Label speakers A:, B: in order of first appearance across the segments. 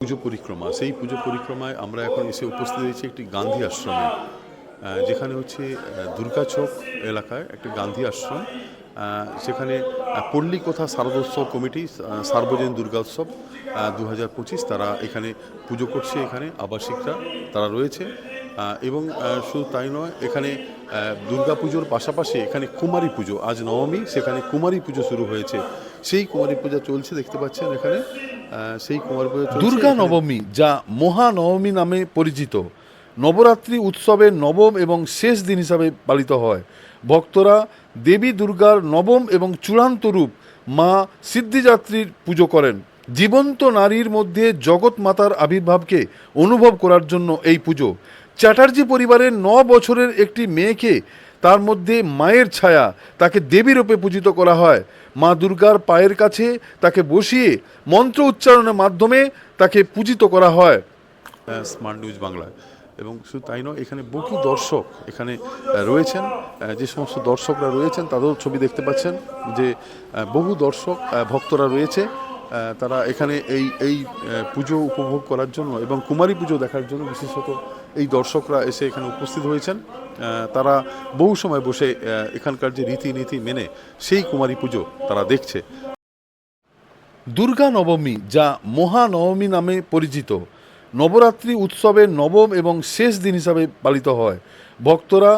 A: পুজো পরিক্রমা সেই পুজো পরিক্রমায় আমরা এখন এসে উপস্থিত হয়েছি একটি গান্ধী আশ্রমে যেখানে হচ্ছে দুর্গাচক এলাকায় একটি গান্ধী আশ্রম সেখানে আহ, পল্লী কথা শারদোৎসব কমিটি সার্বজনীন দুর্গোৎসব দু হাজার পঁচিশ তারা এখানে পুজো করছে এখানে আবাসিকরা তারা রয়েছে এবং শুধু তাই নয় এখানে দুর্গা পুজোর পাশাপাশি এখানে কুমারী পুজো আজ নবমী সেখানে কুমারী পুজো শুরু হয়েছে। সেই কুমারী পূজা চলছে দেখতে পাচ্ছেন এখানে। সেই কুমারী পূজা
B: দুর্গা নবমী যা মহানবমী নামে পরিচিত। নবরাত্রি উৎসবের নবম এবং শেষ দিন হিসাবে পালিত হয়। ভক্তরা দেবী দুর্গার নবম এবং চূড়ান্ত রূপ মা সিদ্ধিযাত্রীর পুজো করেন। জীবন্ত নারীর মধ্যে জগৎ মাতার আবির্ভাবকে অনুভব করার জন্য এই পুজো। চ্যাটার্জি পরিবারের ন বছরের একটি মেয়েকে তার মধ্যে মায়ের ছায়া তাকে দেবী রূপে পূজিত করা হয়। মা দুর্গার পায়ের কাছে তাকে বসিয়ে মন্ত্র উচ্চারণের মাধ্যমে তাকে পূজিত করা হয়।
A: আহ, স্মার্ট নিউজ বাংলায় এবং শুধু তাই নয় এখানে বহু দর্শক এখানে রয়েছেন। যে সমস্ত দর্শকরা রয়েছেন তাদেরও ছবি দেখতে পাচ্ছেন যে বহু দর্শক ভক্তরা রয়েছে। তারা এখানে এই এই পুজো উপভোগ করার জন্য এবং কুমারী পুজো দেখার জন্য বিশেষত এই দর্শকরা এসে এখানে উপস্থিত হয়েছেন। তারা বহু সময় বসে এখানকার যে রীতিনীতি মেনে সেই কুমারী পুজো তারা দেখছে।
B: দুর্গা নবমী, যা মহানবমী নামে পরিচিত, নবরাত্রি উৎসবের নবম এবং শেষ দিন হিসাবে পালিত হয়। ভক্তরা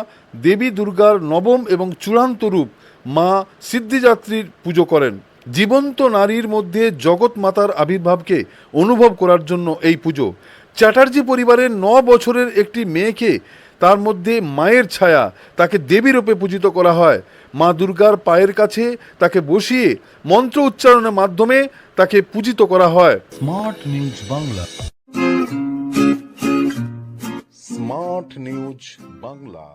B: দেবী দুর্গার নবম এবং চূড়ান্ত রূপ মা সিদ্ধিযাত্রীর পুজো করেন। জীবন্ত নারীর মধ্যে জগৎ মাতার আবির্ভাবকে অনুভব করার জন্য এই পুজো। চ্যাটার্জি পরিবারের ন বছরের একটি মেয়েকে তার মধ্যে মায়ের ছায়া তাকে দেবী রূপে পূজিত করা হয়। মা দুর্গার পায়ের কাছে তাকে বসিয়ে মন্ত্র উচ্চারণের মাধ্যমে তাকে পূজিত করা হয়।
C: Smart news Bangla. Smart news Bangla.